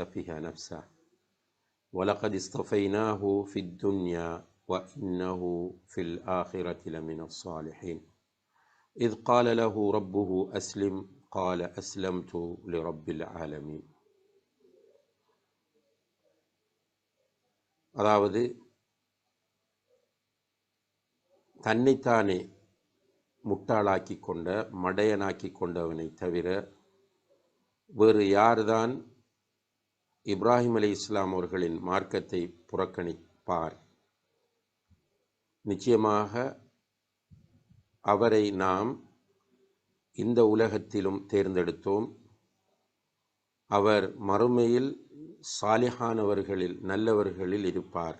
فيها نفسه ولقد اصطفيناه في الدنيا وإنه في الآخرة لمن الصالحين إذ قال له ربه أسلم قال أسلمت لرب العالمين அதாவது தன்னைத்தானே முட்டாளாக்கி கொண்ட மடையனாக்கி கொண்டவனை தவிர வேறு யார்தான் இப்ராஹிம் அலி இஸ்லாம் அவர்களின் மார்க்கத்தை புறக்கணிப்பார். நிச்சயமாக அவரை நாம் இந்த உலகத்திலும் தேர்ந்தெடுத்தோம். அவர் மறுமையில் சாலிஹானவர்களில் நல்லவர்களில் இருப்பார்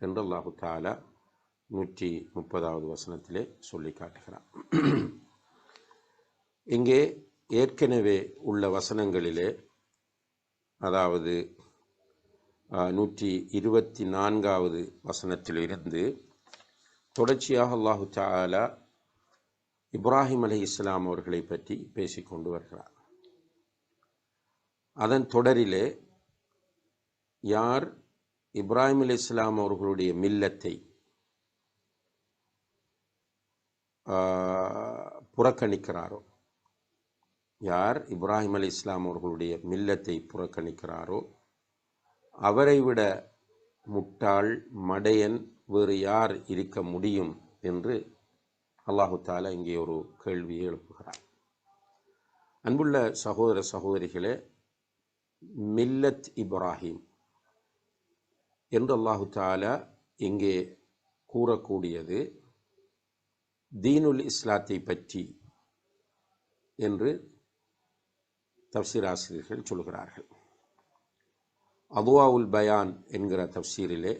என்று அல்லாஹு தாலா நூற்றி முப்பதாவது வசனத்திலே சொல்லி காட்டுகிறார் இங்கே ஏற்கனவே உள்ள வசனங்களிலே அதாவது நூற்றி இருபத்தி நான்காவது வசனத்திலிருந்து தொடர்ச்சியாக அல்லாஹு தாலா இப்ராஹிம் அலி இஸ்லாம் அவர்களை பற்றி பேசிக்கொண்டு வருகிறார். அதன் தொடரிலே யார் இப்ராஹிம் அலி இஸ்லாம் அவர்களுடைய மில்லத்தை புறக்கணிக்கிறாரோ யார் இப்ராஹிம் அலி இஸ்லாம் அவர்களுடைய மில்லத்தை புறக்கணிக்கிறாரோ அவரை விட முட்டாள் மடையன் வேறு யார் இருக்க முடியும் என்று அல்லாஹு தாலா இங்கே ஒரு கேள்வியை எழுப்புகிறார் அன்புள்ள சகோதர சகோதரிகளே மில்லத் இப்ராஹிம் என்று அல்லாஹு தாலா இங்கே கூறக்கூடியது தீனுல் இஸ்லாத்தை பற்றி என்று தப்சீர் ஆசிரியர்கள் சொல்கிறார்கள் அதுவாவுல் பயான் என்கிற தப்சீரிலே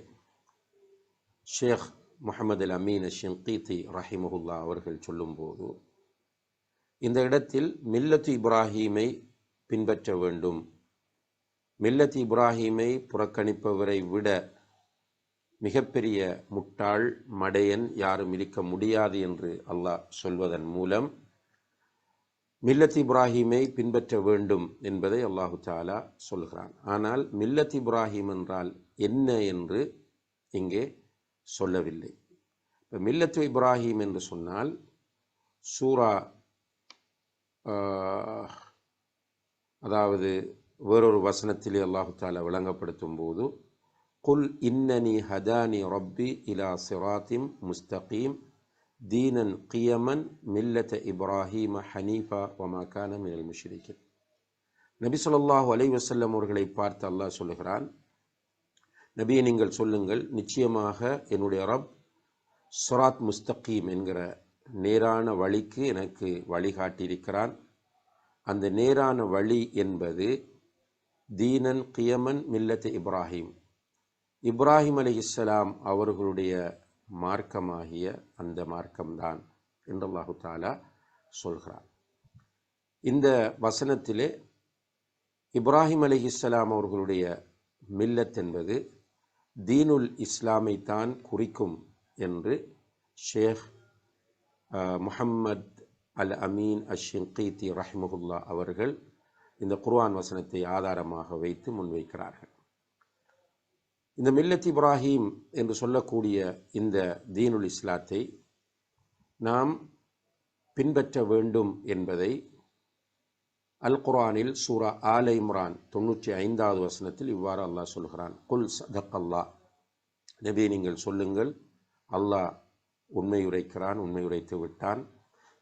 ஷேக் முகமது அல் அமீன் ஷின்கீத்தி ரஹிமஹுல்லா அவர்கள் சொல்லும்போது இந்த இடத்தில் மில்லத்து இப்ராஹீமை பின்பற்ற வேண்டும். மில்லத் இப்ராஹீமை புறக்கணிப்பவரை விட மிகப்பெரிய முட்டாள் மடையன் யாரும் இருக்க முடியாது என்று அல்லாஹ் சொல்வதன் மூலம் மில்லத் இப்ராஹீமை பின்பற்ற வேண்டும் என்பதை அல்லாஹு தாலா சொல்கிறான். ஆனால் மில்லத் இப்ராஹிம் என்றால் என்ன என்று இங்கே சொல்லவில்லை. இப்போ மில்லத்து இப்ராஹிம் என்று சொன்னால் சூரா அதாவது வேறொரு வசனத்திலே அல்லாஹு தாலா விளங்கப்படுத்தும் போது குல் இன்னனி ஹதானி ரப்பி இலா சிராத்திம் முஸ்தகீம் தீனன் கியமன் மில்லத்த இப்ராஹீம ஹனீஃபா ஒமாக்கான மினல் முஷ்ரிக்கின் நபி சொல்லாஹு அலை வசல்லம் அவர்களை பார்த்து அல்லாஹ் சொல்லுகிறான் நபியை நீங்கள் சொல்லுங்கள் நிச்சயமாக என்னுடைய ரப் சுராத் முஸ்தகீம் என்கிற நேரான வழிக்கு எனக்கு வழிகாட்டியிருக்கிறான் அந்த நேரான வழி என்பது தீனன் கியமன் மில்லத் இப்ராஹிம். இப்ராஹிம் அலி இஸ்லாம் அவர்களுடைய மார்க்கமாகிய அந்த மார்க்கம்தான் என்று அல்லாஹு தாலா சொல்கிறார் இந்த வசனத்திலே இப்ராஹிம் அலி இஸ்லாம் அவர்களுடைய மில்லத் என்பது தீனுல் இஸ்லாமை தான் குறிக்கும் என்று ஷேக் முஹம்மத் அல் அமீன் அஷின்கீத்தி ரஹ்மஹுல்லா அவர்கள் இந்த குர்ஆன் வசனத்தை ஆதாரமாக வைத்து முன்வைக்கிறார்கள். இந்த மில்லத் இப்ராஹீம் என்று சொல்லக்கூடிய இந்த தீனுல் இஸ்லாத்தை நாம் பின்பற்ற வேண்டும் என்பதை அல் குரானில் சூரா ஆல இம்ரான் தொண்ணூற்றி ஐந்தாவது வசனத்தில் இவ்வாறு அல்லாஹ் சொல்கிறான். குல் சதக் அல்லாஹ் நபி நீங்கள் சொல்லுங்கள். அல்லாஹ் உண்மையுரைக்கிறான் உண்மையுரைத்து விட்டான்.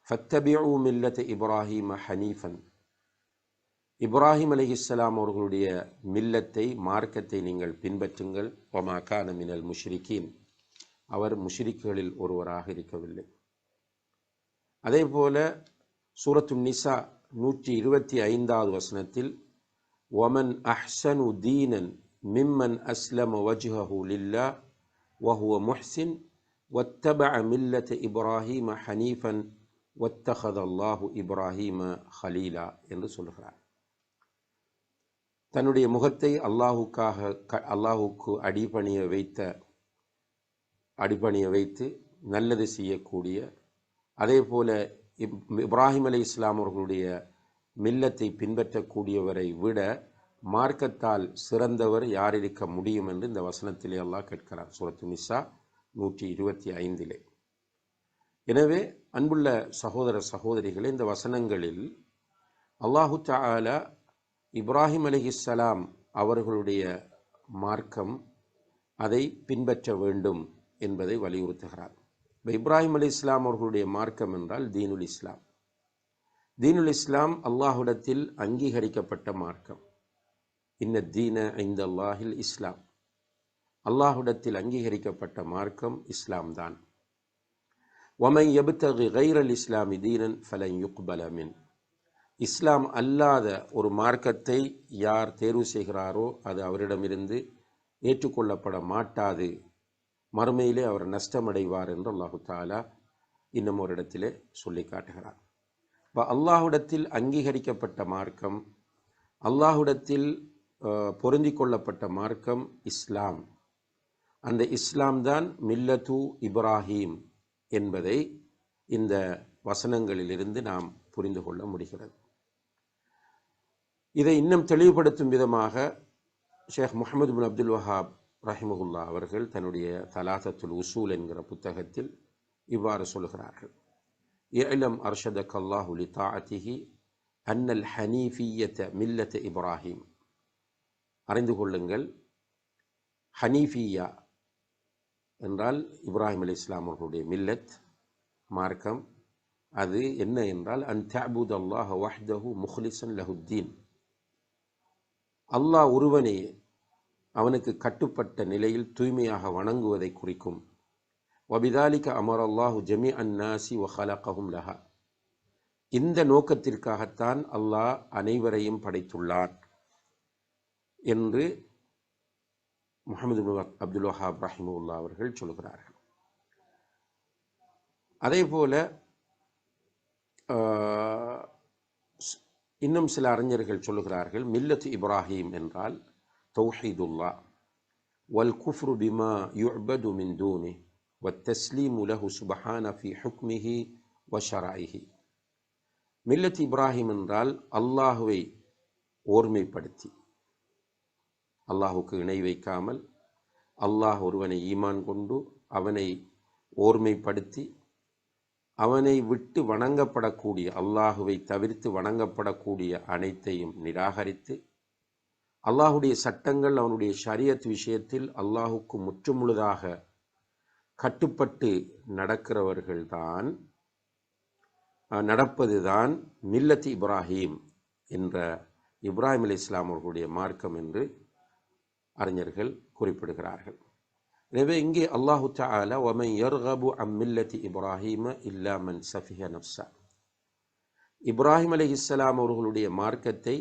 ஃபத்தபியூ மில்லத் இப்ராஹீம ஹனீஃபன். இப்ராஹிம் அலி இஸ்லாம் அவர்களுடைய மில்லத்தை மார்க்கத்தை நீங்கள் பின்பற்றுங்கள் ஒமாக்கான மினல் முஷ்ரிக்கீன் அவர் முஷ்ரிக்குகளில் ஒருவராக இருக்கவில்லை அதே போல சூரத்து நிசா நூற்றி இருபத்தி ஐந்தாவது வசனத்தில் ஒமன் அஹ்சனு தீனன் மிம்மன் அஸ்லம் வஜ்ஹஹு லில்லா வஹுவ முஹ்சின் வத்தப மில்லத் இப்ராஹிம ஹனீஃபன் ஒத்தஹதல்லாஹு இப்ராஹிம ஹலீலா என்று சொல்கிறார் தன்னுடைய முகத்தை அல்லாஹுக்காக க அல்லாஹுக்கு அடிபணிய வைத்த அடிபணிய வைத்து நல்லது செய்யக்கூடிய அதே போல இப்ராஹிம் அலி இஸ்லாம் அவர்களுடைய மில்லத்தை பின்பற்றக்கூடியவரை விட மார்க்கத்தால் சிறந்தவர் யார் இருக்க முடியும் என்று இந்த வசனத்திலே அல்லாஹ் கேட்கிறார் சூரத்து நிசா நூற்றி இருபத்தி ஐந்திலே. எனவே அன்புள்ள சகோதர சகோதரிகளே இந்த வசனங்களில் அல்லாஹு தாலா இப்ராஹிம் அலிஹிஸ்ஸலாம் அவர்களுடைய மார்க்கம் அதை பின்பற்ற வேண்டும் என்பதை வலியுறுத்துகிறார். இப்போ இப்ராஹிம் அலி இஸ்லாம் அவர்களுடைய மார்க்கம் என்றால் தீனுல் இஸ்லாம். தீனுல் இஸ்லாம் அல்லாஹுடத்தில் அங்கீகரிக்கப்பட்ட மார்க்கம். இன்ன தீன ஐந்த அல்லாஹில் இஸ்லாம். அல்லாஹுடத்தில் அங்கீகரிக்கப்பட்ட மார்க்கம் இஸ்லாம் தான். ஒமை எபுத்தகு கைரல் இஸ்லாமி தீனன் ஃபலன் யுக்பலமின் இஸ்லாம் அல்லாத ஒரு மார்க்கத்தை யார் தேர்வு செய்கிறாரோ அது அவரிடமிருந்து ஏற்றுக்கொள்ளப்பட மாட்டாது. மறுமையிலே அவர் நஷ்டமடைவார் என்று அல்லாஹு தாலா இன்னும் ஒரு இடத்திலே சொல்லி காட்டுகிறார். இப்போ அல்லாஹுடத்தில் அங்கீகரிக்கப்பட்ட மார்க்கம் அல்லாஹுடத்தில் பொருந்தி கொள்ளப்பட்ட மார்க்கம் இஸ்லாம். அந்த இஸ்லாம் தான் மில்லத்து இப்ராஹீம் என்பதை இந்த வசனங்களிலிருந்து நாம் புரிந்து கொள்ள முடிகிறது. இதை இன்னும் தெளிவுபடுத்தும் விதமாக ஷேக் முகமது பின் அப்துல் வஹாப் ரஹிமகுல்லா அவர்கள் தன்னுடைய தலாசத்துல் உசூல் என்கிற புத்தகத்தில் இவ்வாறு சொல்கிறார்கள். இலம் அர்ஷதக் அல்லாஹு லிதாஅத்திஹி அன்னல் ஹனீஃபியத்த மில்லத்த இப்ராஹிம். அறிந்து கொள்ளுங்கள் ஹனீஃபியா என்றால் இப்ராஹிம் அலி இஸ்லாம் அவர்களுடைய மில்லத் மார்க்கம். அது என்ன என்றால் அன் தபுத் அல்லாஹ் வஹ்தஹு முஹ்லிசன் லஹுத்தீன் அல்லாஹ் ஒருவனே அவனுக்கு கட்டுப்பட்ட நிலையில் தூய்மையாக வணங்குவதை குறிக்கும். வபிதாலிக்க அமர் அல்லாஹு ஜமி அன்னாசி வஹலகவும் லஹா. இந்த நோக்கத்திற்காகத்தான் அல்லாஹ் அனைவரையும் படைத்துள்ளான் என்று முகமது அப்துல் வஹாப் ரஹிமுல்லா அவர்கள் சொல்கிறார்கள். அதே போல இன்னும் சில அறிஞர்கள் சொல்லுகிறார்கள் மில்லத் இப்ராஹிம் என்றால் தௌஹீதுல்லா வல் குஃப்ரு பிமா யுபது மின் தூனி والتسليم له سبحانه في حكمه وشرائه மில்லத் இப்ராஹிம் என்றால் அல்லாஹுவை ஓர்மைப்படுத்தி அல்லாஹுக்கு இணை வைக்காமல் அல்லாஹ் ஒருவனை ஈமான் கொண்டு அவனை ஓர்மைப்படுத்தி அவனை விட்டு வணங்கப்படக்கூடிய அல்லாஹுவை தவிர்த்து வணங்கப்படக்கூடிய அனைத்தையும் நிராகரித்து அல்லாஹுடைய சட்டங்கள் அவனுடைய ஷரியத் விஷயத்தில் அல்லாஹுக்கு முற்றுமுழுதாக கட்டுப்பட்டு நடக்கிறவர்கள்தான் நடப்பதுதான் மில்லத் இப்ராஹீம் என்ற இப்ராஹிம் அலி இஸ்லாம் அவர்களுடைய மார்க்கம் என்று அறிஞர்கள் குறிப்பிடுகிறார்கள். எனவே இங்கே அல்லாஹு தாலா ஒமன் யர்கபு அம்மில்லத்தி இப்ராஹிம இல்லாமன் சஃபிஹ நப்சா இப்ராஹிம் அலி இஸ்லாம் அவர்களுடைய மார்க்கத்தை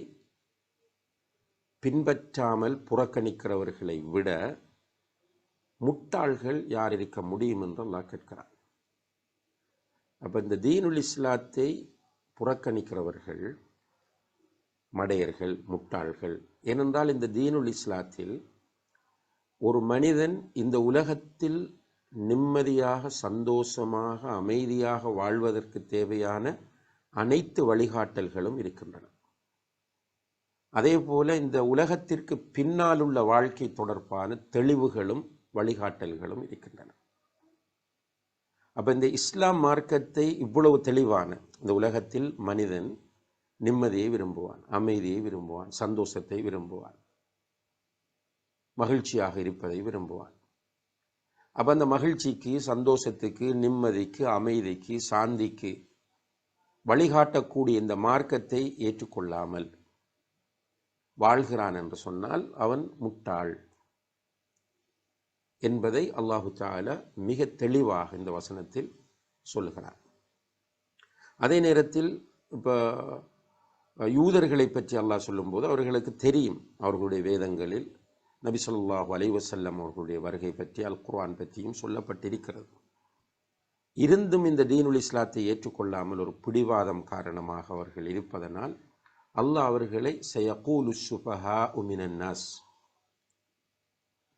பின்பற்றாமல் புறக்கணிக்கிறவர்களை விட முட்டாள்கள் யார் இருக்க முடியும் என்று அல்லாஹ் கேட்கிறார் அப்போ இந்த தீனுல் இஸ்லாத்தை புறக்கணிக்கிறவர்கள் மடையர்கள் முட்டாள்கள் ஏனென்றால் இந்த தீனுல் இஸ்லாத்தில் ஒரு மனிதன் இந்த உலகத்தில் நிம்மதியாக சந்தோஷமாக அமைதியாக வாழ்வதற்கு தேவையான அனைத்து வழிகாட்டல்களும் இருக்கின்றன. அதே போல இந்த உலகத்திற்கு பின்னால் உள்ள வாழ்க்கை தொடர்பான தெளிவுகளும் வழிகாட்டல்களும் இருக்கின்றன. அப்போ இந்த இஸ்லாம் மார்க்கத்தை இவ்வளவு தெளிவான இந்த உலகத்தில் மனிதன் நிம்மதியை விரும்புவான் அமைதியை விரும்புவான் சந்தோஷத்தை விரும்புவான். மகிழ்ச்சியாக இருப்பதை விரும்புவான். அப்போ அந்த மகிழ்ச்சிக்கு சந்தோஷத்துக்கு நிம்மதிக்கு அமைதிக்கு சாந்திக்கு வழிகாட்டக்கூடிய இந்த மார்க்கத்தை ஏற்றுக்கொள்ளாமல் வாழ்கிறான் என்று சொன்னால் அவன் முட்டாள் என்பதை அல்லாஹு தால மிக தெளிவாக இந்த வசனத்தில் சொல்லுகிறான். அதே நேரத்தில் இப்போ யூதர்களை பற்றி அல்லாஹ் சொல்லும்போது அவர்களுக்கு தெரியும் அவர்களுடைய வேதங்களில் நபி சொல்லாஹு அலைவசல்லம் அவர்களுடைய வருகை பற்றி அல் குர்ஆன் பற்றியும் சொல்லப்பட்டிருக்கிறது. இருந்தும் இந்த தீனுல் இஸ்லாத்தை ஏற்றுக்கொள்ளாமல் ஒரு பிடிவாதம் காரணமாக அவர்கள் இருப்பதனால் அல்லாஹ் அவர்களை சயகூலு சுபஹா உமினன்னாஸ்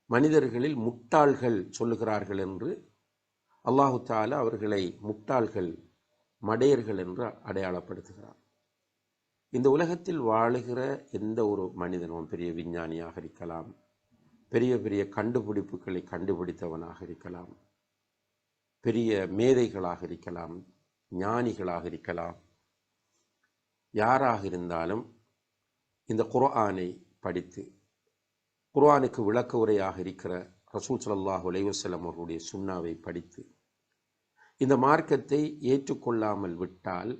மனிதர்களில் முட்டாள்கள் சொல்லுகிறார்கள் என்று அல்லாஹு தாலா அவர்களை முட்டாள்கள் மடையர்கள் என்று அடையாளப்படுத்துகிறார் இந்த உலகத்தில் வாழுகிற எந்த ஒரு மனிதனும் பெரிய விஞ்ஞானியாக இருக்கலாம் பெரிய பெரிய கண்டுபிடிப்புகளை கண்டுபிடித்தவனாக இருக்கலாம். பெரிய மேதைகளாக இருக்கலாம் ஞானிகளாக இருக்கலாம். யாராக இருந்தாலும் இந்த குர்ஆனை படித்து குர்ஆனுக்கு விளக்க உரையாக இருக்கிற ரசூல் சல்லாஹ் உலைவசலம் அவர்களுடைய சுண்ணாவை படித்து இந்த மார்க்கத்தை ஏற்றுக்கொள்ளாமல் விட்டால்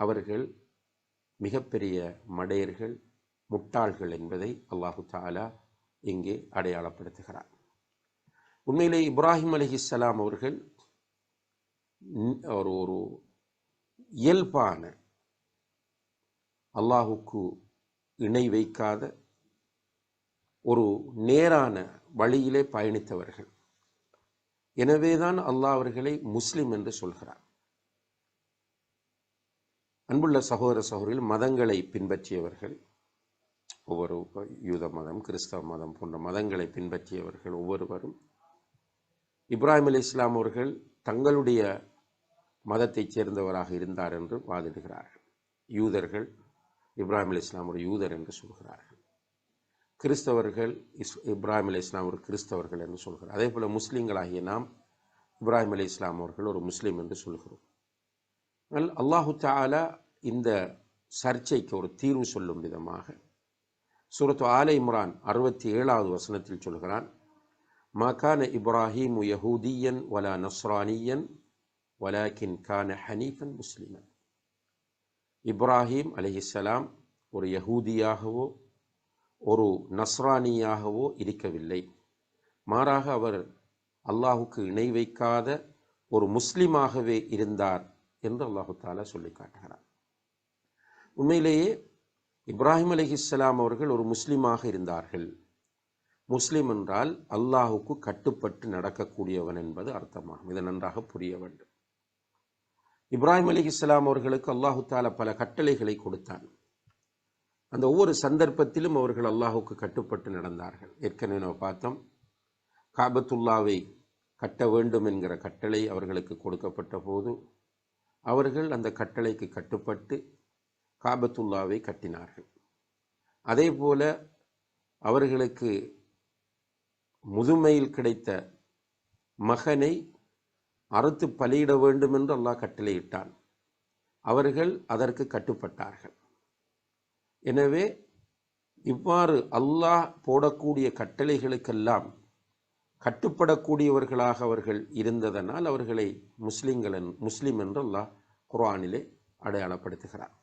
அவர்கள் மிகப்பெரிய மடையர்கள் முட்டாள்கள் என்பதை அல்லாஹு தாலா இங்கே அடையாளப்படுத்துகிறார். உண்மையிலே இப்ராஹிம் அலிஹிஸ்லாம் அவர்கள் ஒரு ஒரு இயல்பான அல்லாஹுக்கு இணை வைக்காத ஒரு நேரான வழியிலே பயணித்தவர்கள். எனவேதான் அல்லாஹ் அவர்களை முஸ்லிம் என்று சொல்கிறார். அன்புள்ள சகோதர சகோதரிகள் மதங்களை பின்பற்றியவர்கள் ஒவ்வொரு யூத மதம் கிறிஸ்தவ மதம் போன்ற மதங்களை பின்பற்றியவர்கள் ஒவ்வொருவரும். இப்ராஹிம் அலி இஸ்லாம் அவர்கள் தங்களுடைய மதத்தைச் சேர்ந்தவராக இருந்தார் என்று வாதிடுகிறார்கள். யூதர்கள் இப்ராஹிம் அலி இஸ்லாம் ஒரு யூதர் என்று சொல்கிறார்கள். கிறிஸ்தவர்கள் இஸ் இப்ராஹிம் அலி இஸ்லாம் ஒரு கிறிஸ்தவர்கள் என்று சொல்கிறார். அதே போல் முஸ்லீம்களாகிய நாம் இப்ராஹிம் அலி இஸ்லாம் அவர்கள் ஒரு முஸ்லீம் என்று சொல்கிறோம். ஆனால் அல்லாஹு தாலா இந்த சர்ச்சைக்கு ஒரு தீர்வு சொல்லும் விதமாக சூரத்து ஆல இம்ரான் அறுபத்தி ஏழாவது வசனத்தில் சொல்கிறான் மகான இப்ராஹிம் யஹூதியன் வலா நஸ்ரானியன் வலாக்கின் கான ஹனீஃபன் முஸ்லிமன். இப்ராஹிம் அலைஹிஸ்ஸலாம் ஒரு யகூதியாகவோ ஒரு நஸ்ரானியாகவோ இருக்கவில்லை. மாறாக அவர் அல்லாஹுக்கு இணை வைக்காத ஒரு முஸ்லீமாகவே இருந்தார் என்று அல்லாஹு தாலா சொல்லி காட்டுகிறார் உண்மையிலேயே இப்ராஹிம் அலிஹிஸ்லாம் அவர்கள் ஒரு முஸ்லீமாக இருந்தார்கள். முஸ்லீம் என்றால் அல்லாஹுக்கு கட்டுப்பட்டு நடக்கக்கூடியவன் என்பது அர்த்தமாகும். இதை நன்றாக புரிய வேண்டும். இப்ராஹிம் அலிஹிஸ்லாம் அவர்களுக்கு அல்லாஹு தால பல கட்டளைகளை கொடுத்தான். அந்த ஒவ்வொரு சந்தர்ப்பத்திலும் அவர்கள் அல்லாஹுக்கு கட்டுப்பட்டு நடந்தார்கள். ஏற்கனவே நம்ம பார்த்தோம் காபத்துல்லாவை கட்ட வேண்டும் என்கிற கட்டளை அவர்களுக்கு கொடுக்கப்பட்ட போது அவர்கள் அந்த கட்டளைக்கு கட்டுப்பட்டு காபத்துல்லாவை கட்டினார்கள். அதே போல அவர்களுக்கு முதுமையில் கிடைத்த மகனை அறுத்து பலியிட வேண்டும் என்று அல்லாஹ் கட்டளையிட்டான். அவர்கள் அதற்கு கட்டுப்பட்டார்கள். எனவே இவ்வாறு அல்லாஹ் போடக்கூடிய கட்டளைகளுக்கெல்லாம் கட்டுப்படக்கூடியவர்களாக அவர்கள் இருந்ததனால் அவர்களை முஸ்லிம்கள் முஸ்லீம் என்று அல்லாஹ் குர்ஆனிலே அடையாளப்படுத்துகிறார்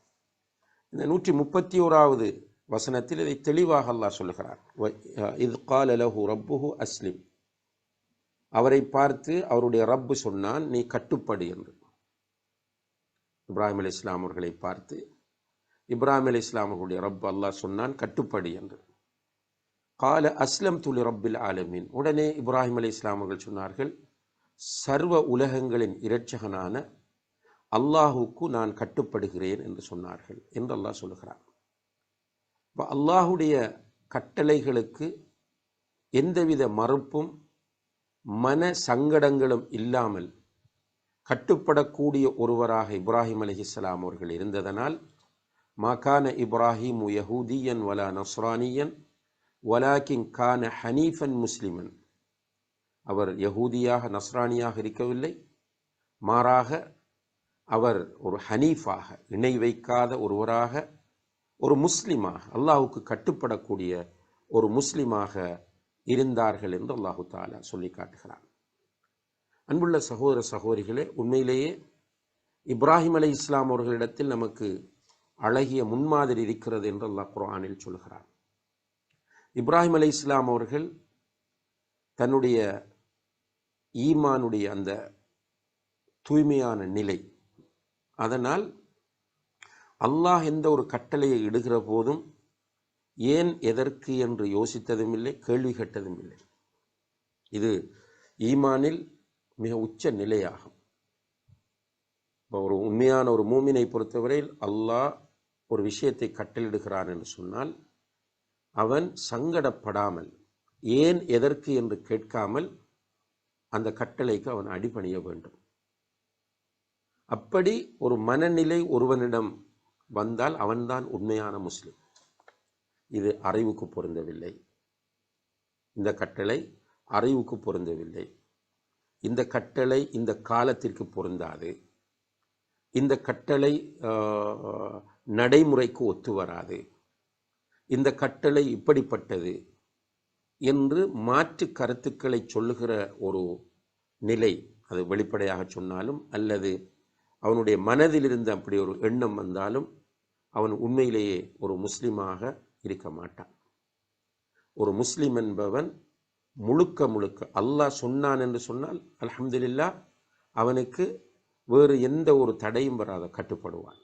இந்த நூற்றி முப்பத்தி ஓராவது வசனத்தில் இதை தெளிவாக அல்லாஹ் சொல்லுகிறார் இது கால லஹு ரப்புஹு அஸ்லிம். அவரை பார்த்து அவருடைய ரப்பு சொன்னான் நீ கட்டுப்படு என்று. இப்ராஹிம் அலி இஸ்லாம் அவர்களை பார்த்து இப்ராஹிம் அலி இஸ்லாம் அவர்களுடைய ரப்பு அல்லாஹ் சொன்னான் கட்டுப்படு என்று. கால அஸ்லம் துலி ரப்பில் ஆலமீன். உடனே இப்ராஹிம் அலி இஸ்லாம் அவர்கள் சொன்னார்கள் சர்வ உலகங்களின் இரட்சகனான அல்லாஹுக்கு நான் கட்டுப்படுகிறேன் என்று சொன்னார்கள் என்று அல்லாஹ் சொல்கிறார் இப்போ அல்லாஹுடைய கட்டளைகளுக்கு எந்தவித மறுப்பும் மன சங்கடங்களும் இல்லாமல் கட்டுப்படக்கூடிய ஒருவராக இப்ராஹிம் அலிஹிஸ்லாம் அவர்கள் இருந்ததனால் மாகான இப்ராஹிம் யஹூதியன் வலா நஸ்ரானியன் வலாக்கிங் கான ஹனீஃபன் முஸ்லிமன். அவர் யஹூதியாக நஸ்ரானியாக இருக்கவில்லை. மாறாக அவர் ஒரு ஹனீஃபாக இணை வைக்காத ஒருவராக ஒரு முஸ்லீமாக அல்லாஹுக்கு கட்டுப்படக்கூடிய ஒரு முஸ்லீமாக இருந்தார்கள் என்று அல்லாஹு தாலா சொல்லி காட்டுகிறான். அன்புள்ள சகோதர சகோதரிகளே உண்மையிலேயே இப்ராஹிம் அலை இஸ்லாம் அவர்களிடத்தில் நமக்கு அழகிய முன்மாதிரி இருக்கிறது என்று அல்லாஹ் குரானில் சொல்கிறார் இப்ராஹிம் அலை இஸ்லாம் அவர்கள் தன்னுடைய ஈமானுடைய அந்த தூய்மையான நிலை அதனால் அல்லாஹ் எந்த ஒரு கட்டளையை இடுகிற போதும் ஏன் எதற்கு என்று யோசித்ததும் இல்லை கேள்வி கேட்டதும் இல்லை. இது ஈமானில் மிக உச்ச நிலையாகும். இப்போ ஒரு உண்மையான ஒரு மூமினை பொறுத்தவரையில் அல்லாஹ் ஒரு விஷயத்தை கட்டளிடுகிறான் என்று சொன்னால் அவன் சங்கடப்படாமல் ஏன் எதற்கு என்று கேட்காமல் அந்த கட்டளைக்கு அவன் அடிபணிய வேண்டும். அப்படி ஒரு மனநிலை ஒருவனிடம் வந்தால் அவன்தான் உண்மையான முஸ்லிம். இது அறிவுக்கு பொருந்தவில்லை. இந்த கட்டளை அறிவுக்கு பொருந்தவில்லை. இந்த கட்டளை இந்த காலத்திற்கு பொருந்தாது. இந்த கட்டளை நடைமுறைக்கு ஒத்து வராது. இந்த கட்டளை இப்படிப்பட்டது என்று மாற்று கருத்துக்களை சொல்லுகிற ஒரு நிலை அது வெளிப்படையாக சொன்னாலும் அல்லது அவனுடைய மனதில் இருந்து அப்படி ஒரு எண்ணம் வந்தாலும் அவன் உண்மையிலேயே ஒரு முஸ்லீமாக இருக்க மாட்டான். ஒரு முஸ்லீம் என்பவன் முழுக்க முழுக்க அல்லாஹ் சொன்னான் என்று சொன்னால் அலமதுல்லா அவனுக்கு வேறு எந்த ஒரு தடையும் வராத கட்டுப்படுவான்.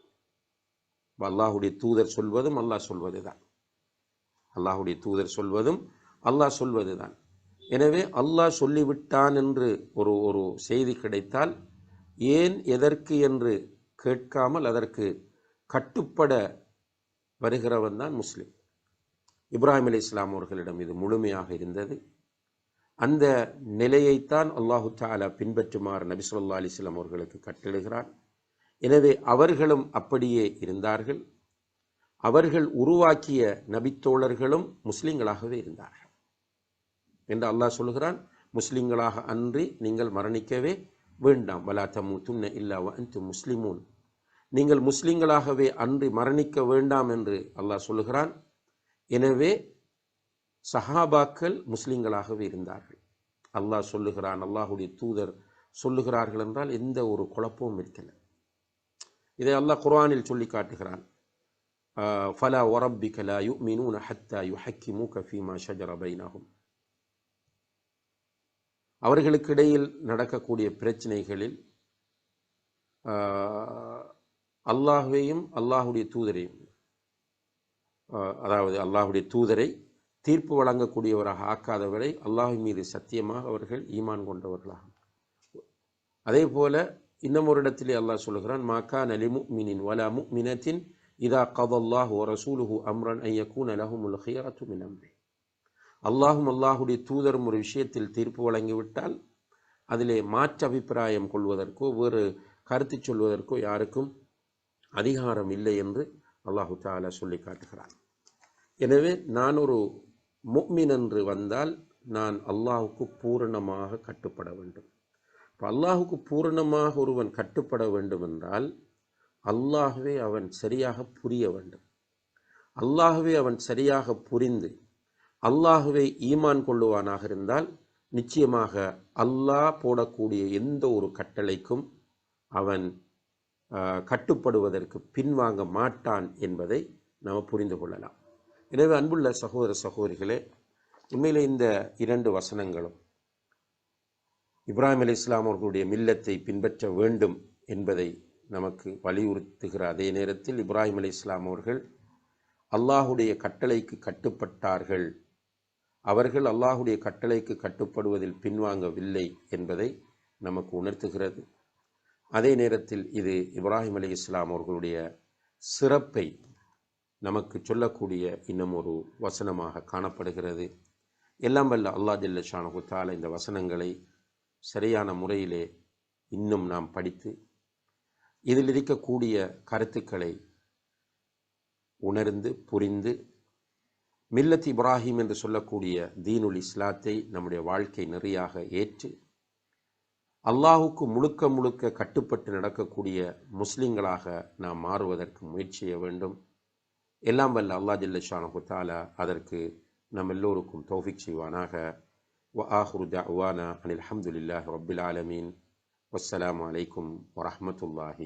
அல்லாஹுடைய தூதர் சொல்வதும் அல்லாஹ் சொல்வது தான் அல்லாஹுடைய தூதர் சொல்வதும் அல்லாஹ் சொல்வது தான் எனவே அல்லாஹ் சொல்லிவிட்டான் என்று ஒரு ஒரு செய்தி கிடைத்தால் ஏன் எதற்கு என்று கேட்காமல் அதற்கு கட்டுப்பட வருகிறவன் தான் முஸ்லீம். இப்ராஹிம் அலி இஸ்லாம் அவர்களிடம் இது முழுமையாக இருந்தது. அந்த நிலையைத்தான் அல்லாஹு தாலா பின்பற்றுமாறு நபி சொல்லா அலிஸ்லாம் அவர்களுக்கு கட்டளிடுகிறான் எனவே அவர்களும் அப்படியே இருந்தார்கள். அவர்கள் உருவாக்கிய நபித்தோழர்களும் முஸ்லீம்களாகவே இருந்தார்கள். என்று அல்லாஹ் சொல்கிறான் முஸ்லீம்களாக அன்றி நீங்கள் மரணிக்கவே வேண்டாம். வலா தமுத்துன்ன இல்லா வஅன்தும் முஸ்லிமூன். நீங்கள் முஸ்லிம்களாகவே அன்றி மரணிக்க வேண்டாம் என்று அல்லாஹ் சொல்லுகிறான். எனவே சஹாபாக்கள் முஸ்லிம்களாகவே இருந்தார்கள். அல்லாஹ் சொல்லுகிறான் அல்லாஹுடைய தூதர் சொல்லுகிறார்கள் என்றால் எந்த ஒரு குழப்பமும் இருக்கலை. இதை அல்லாஹ் குர்ஆனில் சொல்லி காட்டுகிறான். ஃபலா ஃபலா யு லா யுமினூன ஹத்தா யுஹக்கிமூக கஃபீமா ஷஜர நகும் அவர்களுக்கிடையில் நடக்கக்கூடிய பிரச்சனைகளில் ஆஹ், அல்லாஹுடைய தூதரையும் அதாவது அல்லாஹுடைய தூதரை தீர்ப்பு வழங்கக்கூடியவராக ஆக்காதவரை அல்லாஹ் மீது சத்தியமாக அவர்கள் ஈமான் கொண்டவர்களாகும். அதே போல இன்னும் ஒரு இடத்திலே அல்லாஹ் சொல்லுகிறான் மாக்கா நலி முக்மினின் வலா முக்மினத்தின் இதா கவல்லாஹு ரசூலுஹு அம்ரன் ஐயக்கூன் அலஹுமுல் ஹியரத்து மின் அம்ரி. அல்லாஹும் அல்லாஹுடைய தூதரும் ஒரு விஷயத்தில் தீர்ப்பு வழங்கிவிட்டால் அதிலே மாற்று அபிப்பிராயம் கொள்வதற்கோ வேறு கருத்து சொல்வதற்கோ யாருக்கும் அதிகாரம் இல்லை என்று அல்லாஹு தாலா சொல்லி காட்டுகிறான். எனவே நான் ஒரு முக்மின் என்று வந்தால் நான் அல்லாஹுக்கு பூரணமாக கட்டுப்பட வேண்டும். இப்போ அல்லாஹுக்கு பூரணமாக ஒருவன் கட்டுப்பட வேண்டும் என்றால் அல்லாஹ்வே அவன் சரியாக புரிய வேண்டும். அல்லாஹ்வே அவன் சரியாக புரிந்து அல்லாஹுவை ஈமான் கொள்ளுவானாக இருந்தால் நிச்சயமாக அல்லாஹ் போடக்கூடிய எந்த ஒரு கட்டளைக்கும் அவன் கட்டுப்படுவதற்கு பின்வாங்க மாட்டான் என்பதை நாம் புரிந்து கொள்ளலாம். எனவே அன்புள்ள சகோதர சகோதரிகளே உண்மையிலே இந்த இரண்டு வசனங்களும் இப்ராஹிம் அலி இஸ்லாம் அவர்களுடைய மில்லத்தை பின்பற்ற வேண்டும் என்பதை நமக்கு வலியுறுத்துகிற அதே நேரத்தில் இப்ராஹிம் அலி இஸ்லாம் அவர்கள் அல்லாஹுடைய கட்டளைக்கு கட்டுப்பட்டார்கள் அவர்கள் அல்லாஹுடைய கட்டளைக்கு கட்டுப்படுவதில் பின்வாங்கவில்லை என்பதை நமக்கு உணர்த்துகிறது. அதே நேரத்தில் இது இப்ராஹிம் அலி இஸ்லாம் அவர்களுடைய சிறப்பை நமக்கு சொல்லக்கூடிய இன்னும் ஒரு வசனமாக காணப்படுகிறது. எல்லாம் வல்ல அல்லாஹ் ஜல்ல ஷானகுத்தால் இந்த வசனங்களை சரியான முறையிலே இன்னும் நாம் படித்து இதில் இருக்கக்கூடிய கருத்துக்களை உணர்ந்து புரிந்து மில்லத் இப்ராஹிம் என்று சொல்லக்கூடிய தீனுல் இஸ்லாத்தை நம்முடைய வாழ்க்கை நெறியாக ஏற்று அல்லாஹுக்கு முழுக்க முழுக்க கட்டுப்பட்டு நடக்கக்கூடிய முஸ்லிம்களாக நாம் மாறுவதற்கு முயற்சி செய்ய வேண்டும். எல்லாம் வல்ல அல்லா ஜில்லஷானு தாலா அதற்கு நம் எல்லோருக்கும் தௌஃபிக் செய்வானாக. அனில் அஹமதுல்லாஹ் ரபில் ஆலமீன். வஸ்ஸலாம் அலைக்கும் வரமத்துல்லாஹி